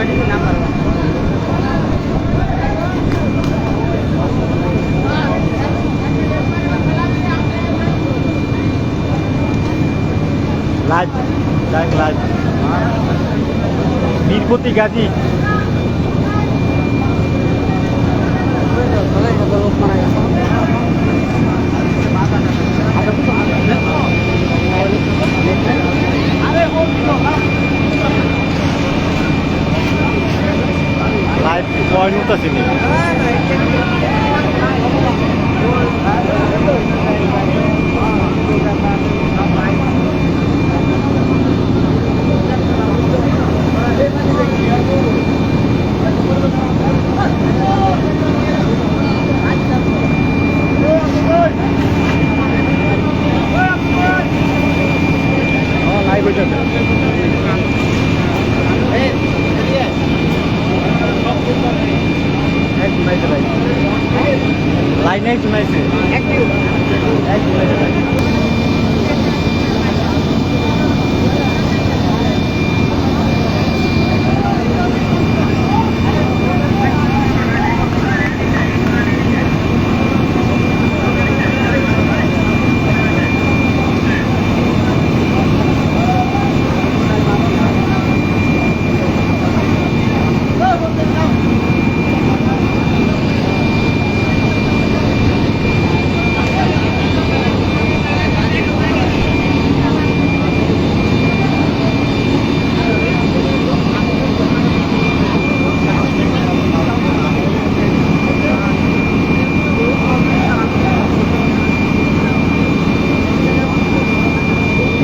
Lagi, jangan lagi. Bir putih gadi. 隣の人たちに。ライブじゃん。live ভাই লাইনে শুনাইছে।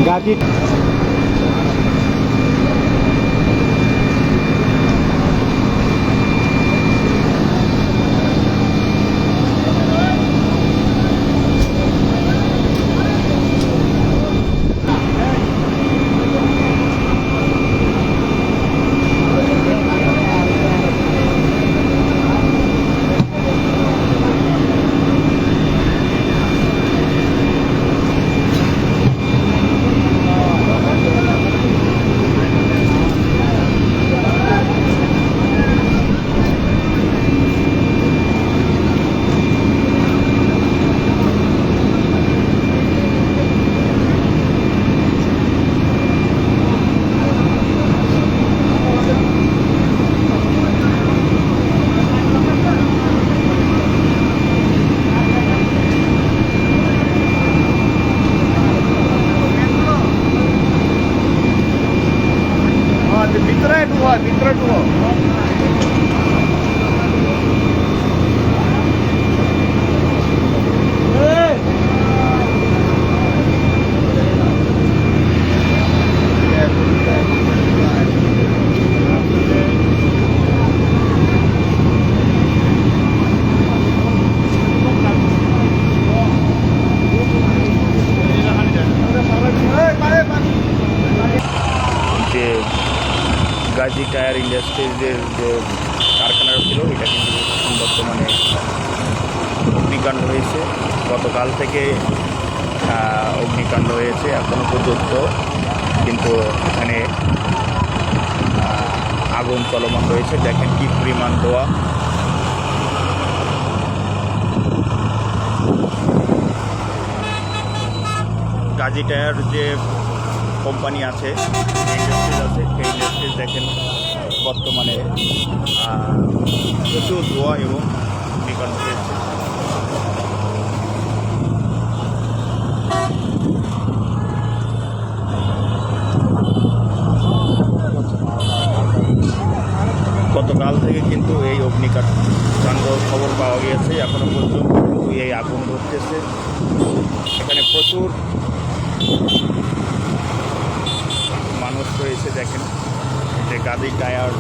গাজী ভিতরে ঢুকো ভিতরে ঢুকো যে গাজী টায়ার ইন্ডাস্ট্রিজের যে কারখানাটা ছিল, এটা কিন্তু বর্তমানে অগ্নিকাণ্ড হয়েছে। গতকাল থেকে অগ্নিকাণ্ড হয়েছে এখনও পর্যন্ত। কিন্তু এখানে আগুন চলমান রয়েছে। দেখেন কি পরিমাণ ধোয়া। গাজী টায়ার যে কোম্পানি আছে ইন্ডাস্ট্রিজ আছে, সেই ইন্ডাস্ট্রিজ দেখেন। বর্তমানে প্রচুর ধোয়া এবং হয়েছে গতকাল থেকে কিন্তু এই অগ্নিকাণ্ড খবর পাওয়া গিয়েছে। এখনও পর্যন্ত কিন্তু এই আগুন ধরতেছে। এখানে প্রচুর মানুষ রয়েছে, দেখেন। যে গাদি টায়ার,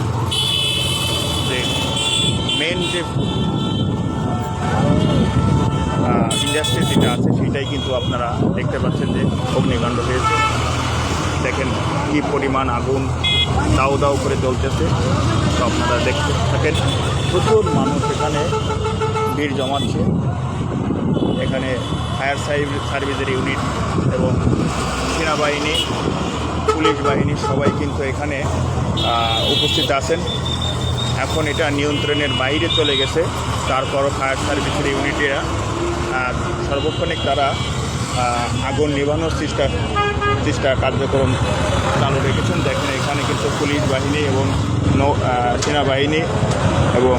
যে মেন যে ইন্ডাস্ট্রি যেটা আছে, সেটাই কিন্তু আপনারা দেখতে পাচ্ছেন যে অগ্নিকাণ্ড হয়েছে। দেখেন কি পরিমাণ আগুন দাও দাউ করে জ্বলতেছে, তো আপনারা দেখতে থাকেন। প্রচুর মানুষ এখানে ভিড় জমাচ্ছে। এখানে ফায়ার সার্ভিসের ইউনিট এবং সেনাবাহিনী পুলিশ বাহিনী সবাই কিন্তু এখানে উপস্থিত আছেন। এখন এটা নিয়ন্ত্রণের বাইরে চলে গেছে, তারপরও ফায়ার সার্ভিসের ইউনিটেরা সর্বক্ষণিক তারা আগুন নেভানোর চেষ্টা চেষ্টা কার্যক্রম চালু রেখেছেন। দেখেন এখানে কিন্তু পুলিশ বাহিনী এবং নৌ- সেনাবাহিনী এবং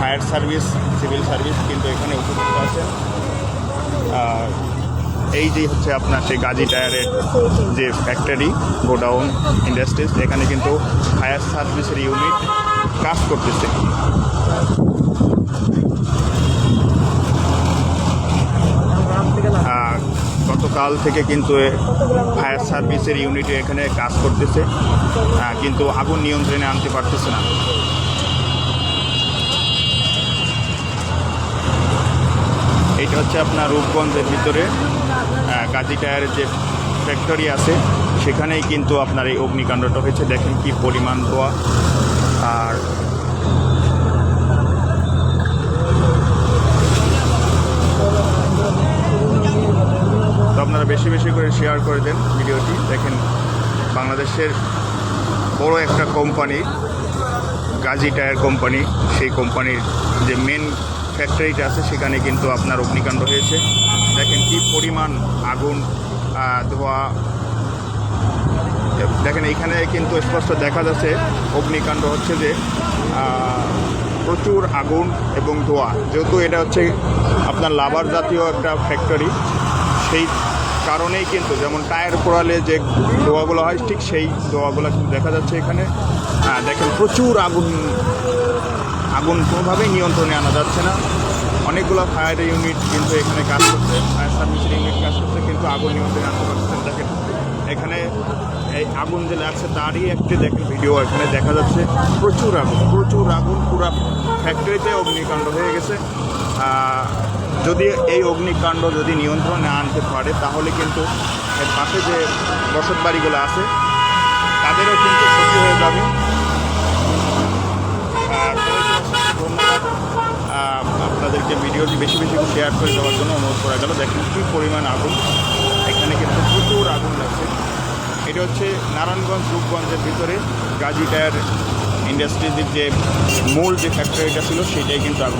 ফায়ার সার্ভিস, সিভিল সার্ভিস কিন্তু এখানে উপস্থিত আছেন। এই যে হচ্ছে আপনার সেই গাজী টায়ারের যে ফ্যাক্টরি গোডাউন ইন্ডাস্ট্রিজ এখানে কিন্তু ফায়ার সার্ভিসের ইউনিট কাজ করতেছে। গতকাল থেকে কিন্তু ফায়ার সার্ভিসের ইউনিটে এখানে কাজ করতেছে কিন্তু আগুন নিয়ন্ত্রণে আনতে পারতেছে না। এটা হচ্ছে আপনার রূপগঞ্জের ভিতরে গাজী টায়ারের যে ফ্যাক্টরি আছে, সেখানেই কিন্তু আপনার এই অগ্নিকাণ্ডটা হয়েছে। দেখেন কি পরিমাণ ধোয়া। আর তো আপনারা বেশি বেশি করে শেয়ার করে দেন ভিডিওটি। দেখেন, বাংলাদেশের বড় একটা কোম্পানি গাজী টায়ার কোম্পানি সেই কোম্পানির যে মেন ফ্যাক্টরিটা আছে, সেখানে কিন্তু আপনার অগ্নিকাণ্ড হয়েছে। দেখেন কি পরিমাণ আগুন ধোঁয়া। দেখেন এখানে কিন্তু স্পষ্ট দেখা যাচ্ছে অগ্নিকাণ্ড হচ্ছে যে প্রচুর আগুন এবং ধোঁয়া। যেহেতু এটা হচ্ছে আপনার লাভার জাতীয় একটা ফ্যাক্টরি সেই কারণেই কিন্তু যেমন টায়ার পোড়ালে যে ধোঁয়াগুলো হয়, ঠিক সেই ধোঁয়াগুলো কিন্তু দেখা যাচ্ছে এখানে। দেখেন, প্রচুর আগুন আগুন কোনোভাবেই নিয়ন্ত্রণে আনা যাচ্ছে না। অনেকগুলো ফায়ার ইউনিট কিন্তু এখানে কাজ করছে ফায়ার সার্ভিসের ইউনিট কাজ করছে, কিন্তু আগুন নিয়ন্ত্রণে আনতে পারছে দেখেন, এখানে এই আগুন যে লাগছে, তারই একটি দেখেন ভিডিও এখানে দেখা যাচ্ছে প্রচুর আগুন প্রচুর আগুন, পুরো ফ্যাক্টরিতে অগ্নিকাণ্ড হয়ে গেছে। যদি এই অগ্নিকাণ্ড যদি নিয়ন্ত্রণে আনতে পারে, তাহলে কিন্তু এর পাশে যে বসত বাড়িগুলো আছে, তাদেরও কিন্তু ক্ষতি হয়ে যাবে। আপনাদেরকে ভিডিওটি বেশি বেশি শেয়ার করে দেওয়ার জন্য অনুরোধ করা গেল। দেখেন কী পরিমাণ আগুন। এখানে কিন্তু প্রচুর আগুন লাগছে। এটা হচ্ছে নারায়ণগঞ্জ রূপগঞ্জের ভিতরে গাজী টায়ার ইন্ডাস্ট্রিজের যে মূল যে ফ্যাক্টরিটা ছিল, সেটাই কিন্তু আগুন